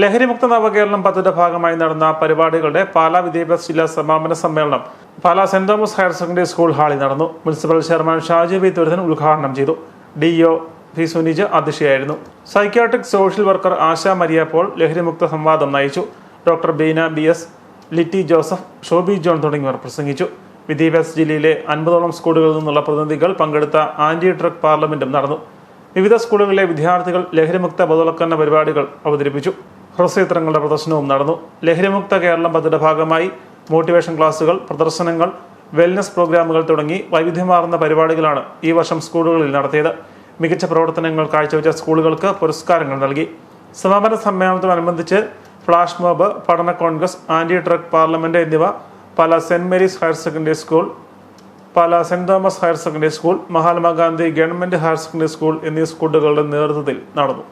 ലഹരിമുക്ത നവകേരളം പദ്ധതിയുടെ ഭാഗമായി നടന്ന പരിപാടികളുടെ പാലാ വിദ്യാഭ്യാസ ജില്ലാ സമാപന സമ്മേളനം Pala saint Thomas higher secondary school ഹാളിൽ നടന്നു. Municipal chairman Shaji V Thuruthan ഉദ്ഘാടനം ചെയ്തു. D O P Sunij അധ്യക്ഷയായിരുന്നു. Psychiatric social worker Asha Paul ലഹരിമുക്ത സംവാദം നയിച്ചു. Doctor Beena B S Litty Joseph Shobi John തുടങ്ങിയവർ പ്രസംഗിച്ചു. വിദ്യാഭ്യാസ ജില്ലയിലെ അൻപതോളം സ്കൂളുകളിൽ നിന്നുള്ള പ്രതിനിധികൾ പങ്കെടുത്ത ആന്റി ഡ്രഗ് പാർലമെന്റും നടന്നു. വിവിധ സ്കൂളുകളിലെ വിദ്യാർത്ഥികൾ ലഹരിമുക്ത ബോധവൽക്കരണ പരിപാടികൾ അവതരിപ്പിച്ചു. ഹ്രസ്വചിത്രങ്ങളുടെ പ്രദർശനവും നടന്നു. ലഹരിമുക്ത കേരളം പദ്ധതിയുടെ ഭാഗമായി മോട്ടിവേഷൻ ക്ലാസുകൾ പ്രദർശനങ്ങൾ വെൽനസ് പ്രോഗ്രാമുകൾ തുടങ്ങി വൈവിധ്യമാർന്ന പരിപാടികളാണ് ഈ വർഷം സ്കൂളുകളിൽ നടത്തിയത്. മികച്ച പ്രവർത്തനങ്ങൾ കാഴ്ചവെച്ച സ്കൂളുകൾക്ക് പുരസ്കാരങ്ങൾ നൽകി. സമാപന സമ്മേളനത്തോടനുബന്ധിച്ച് ഫ്ലാഷ് മോബ് പഠന കോൺഗ്രസ് ആന്റി ഡ്രഗ് പാർലമെന്റ് എന്നിവ പല saint Mary's higher secondary school പല saint Thomas higher secondary school Mahatma Gandhi government higher secondary school എന്നീ സ്കൂളുകളുടെ നേതൃത്വത്തിൽ നടന്നു.